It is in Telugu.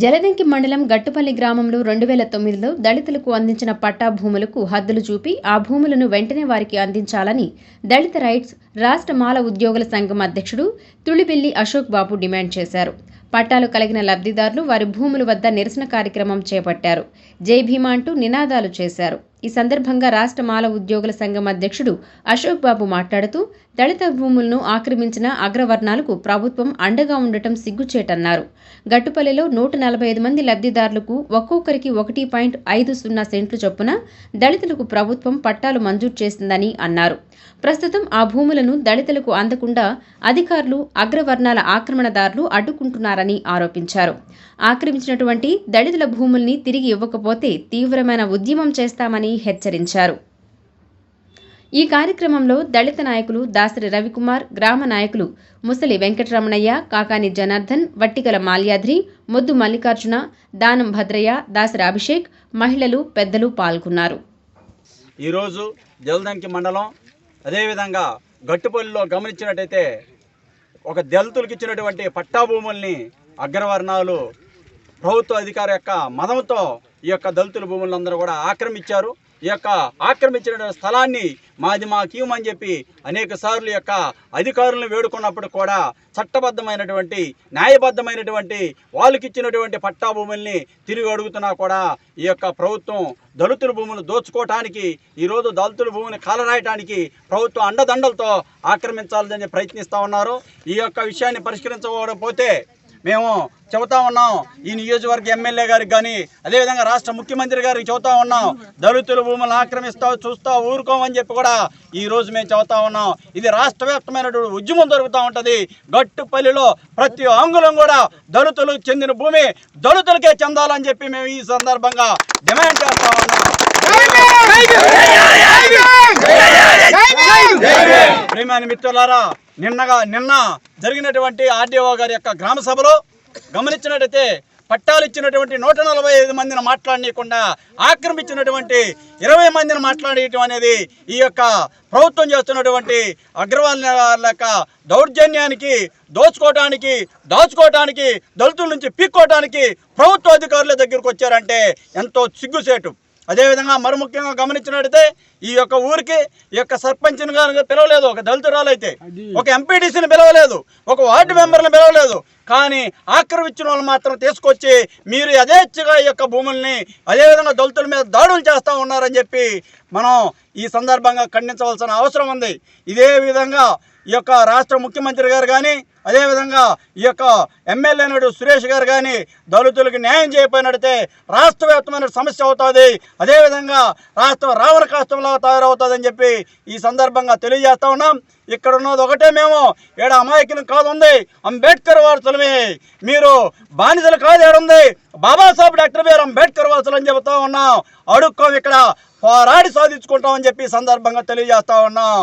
జలదంకి మండలం గట్టుపల్లి గ్రామంలో రెండు వేల తొమ్మిదిలో దళితులకు అందించిన పట్టా భూములకు హద్దులు చూపి ఆ భూములను వెంటనే వారికి అందించాలని దళిత రైట్స్ రాష్ట్ర మాల ఉద్యోగుల సంఘం అధ్యక్షుడు తుళిబెల్లి అశోక్ బాబు డిమాండ్ చేశారు. పట్టాలు కలిగిన లబ్ధిదారులు వారి భూముల వద్ద నిరసన కార్యక్రమం చేపట్టారు. జై భీమా అంటూ నినాదాలు చేశారు. ఈ సందర్భంగా రాష్ట్ర మాల ఉద్యోగుల సంఘం అధ్యక్షుడు అశోక్ బాబు మాట్లాడుతూ దళిత భూములను ఆక్రమించిన అగ్రవర్ణాలకు ప్రభుత్వం అండగా ఉండటం సిగ్గుచేటన్నారు. గట్టుపల్లిలో నూట నలభై ఐదు మంది లబ్ధిదారులకు ఒక్కొక్కరికి ఒకటి పాయింట్ ఐదు సున్నా సెంట్లు చొప్పున దళితులకు ప్రభుత్వం పట్టాలు మంజూరు చేసిందని అన్నారు. ప్రస్తుతం ఆ భూములను దళితులకు అందకుండా అధికారులు అగ్రవర్ణాల ఆక్రమణదారులు అడ్డుకుంటున్నారని ఆరోపించారు. ఆక్రమించినటువంటి దళితుల భూముల్ని తిరిగి ఇవ్వకపోతే తీవ్రమైన ఉద్యమం చేస్తామని హెచ్చరించారు. ఈ కార్యక్రమంలో దళిత నాయకులు దాసరి రవికుమార్ గ్రామ నాయకులు ముసలి వెంకటరమణయ్య కాకాని జనార్దన్ వట్టికల మాల్యాద్రి మొద్దు మల్లికార్జున దానం భద్రయ్య దాసరి అభిషేక్ మహిళలు పెద్దలు పాల్గొన్నారు. ఈరోజు జలదంకి మండలం అదేవిధంగా గట్టుపల్లిలో గమనించినట్టయితే ఒక దళితులకు ఇచ్చినటువంటి పట్టా భూముల్ని అగ్రవర్ణాలు ప్రభుత్వ అధికారి యొక్క మదంతో ఈ యొక్క దళితుల భూములందరూ కూడా ఆక్రమించారు. ఈ యొక్క ఆక్రమించిన స్థలాన్ని మాది మాకు ఇవ్వమని చెప్పి అనేక సార్లు యొక్క అధికారులను వేడుకున్నప్పుడు కూడా చట్టబద్ధమైనటువంటి న్యాయబద్ధమైనటువంటి వాళ్ళకి ఇచ్చినటువంటి పట్టా భూముల్ని తిరిగి అడుగుతున్నా కూడా ఈ యొక్క ప్రభుత్వం దళితుల భూములు దోచుకోవటానికి ఈరోజు దళితుల భూమిని కాలరాయటానికి ప్రభుత్వం అండదండలతో ఆక్రమించాలని ప్రయత్నిస్తూ ఉన్నారు. ఈ యొక్క విషయాన్ని పరిష్కరించకపోతే మేము చెబుతా ఉన్నాం. ఈ నియోజకవర్గ ఎమ్మెల్యే గారికి కానీ అదేవిధంగా రాష్ట్ర ముఖ్యమంత్రి గారికి చెబుతా ఉన్నాం. దళితుల భూములను ఆక్రమిస్తా చూస్తా ఊరుకోమని చెప్పి కూడా ఈ రోజు మేము చెబుతా ఉన్నాం. ఇది రాష్ట్ర వ్యాప్తమైనటువంటి ఉద్యమం జరుగుతూ ఉంటుంది. గట్టుపల్లిలో ప్రతి అంగుళం కూడా దళితులకు చెందిన భూమి దళితులకే చెందాలని చెప్పి మేము ఈ సందర్భంగా డిమాండ్ చేస్తా ఉన్నాం. ప్రియమైన మిత్రులారా. నిన్నగా నిన్న జరిగినటువంటి ఆర్డీఓ గారి యొక్క గ్రామ సభలో గమనించినట్టయితే పట్టాలు ఇచ్చినటువంటి నూట నలభై ఐదు మందిని మాట్లాడనీయకుండా ఆక్రమించినటువంటి ఇరవై మందిని మాట్లాడేయటం అనేది ఈ యొక్క ప్రభుత్వం చేస్తున్నటువంటి అగ్రవాళ్ళ యొక్క దౌర్జన్యానికి దోచుకోవటానికి దాచుకోవటానికి దళితుల నుంచి పీక్కోవటానికి ప్రభుత్వ అధికారుల దగ్గరకు వచ్చారంటే ఎంతో సిగ్గుసేటు. అదేవిధంగా మరి ముఖ్యంగా గమనించినట్టయితే ఈ యొక్క ఊరికి ఈ యొక్క సర్పంచ్ని గారు పిలవలేదు ఒక దళితురాలు అయితే ఒక ఎంపీటీసీని పిలవలేదు ఒక వార్డు మెంబర్ని పిలవలేదు. కానీ ఆక్రమించిన వాళ్ళు మాత్రం తీసుకొచ్చి మీరు యథేచ్ఛగా ఈ యొక్క భూముల్ని అదేవిధంగా దళితుల మీద దాడులు చేస్తూ ఉన్నారని చెప్పి మనం ఈ సందర్భంగా ఖండించవలసిన అవసరం ఉంది. ఇదే విధంగా ఈ యొక్క రాష్ట్ర ముఖ్యమంత్రి గారు కానీ అదేవిధంగా ఈ యొక్క ఎమ్మెల్యే నాడు సురేష్ గారు కానీ దళితులకు న్యాయం చేయకపోయినట్టయితే రాష్ట్ర వ్యాప్తమైన సమస్య అవుతుంది. అదేవిధంగా రాష్ట్రం రావణ కాష్టంలాగా తయారవుతుందని చెప్పి ఈ సందర్భంగా తెలియజేస్తా ఉన్నాం. ఇక్కడ ఉన్నది ఒకటే మేము. ఏడ అమాయకులు కాదు ఉంది. అంబేద్కర్ వారసులమే. మీరు బానిసలు కాదు ఏడుంది బాబాసాహెబ్ డాక్టర్ బిఆర్ అంబేద్కర్ వారసులు అని చెబుతా ఉన్నాం. అడుక్కోం ఇక్కడ. పోరాడి సాధించుకుంటామని చెప్పి సందర్భంగా తెలియజేస్తా ఉన్నాం.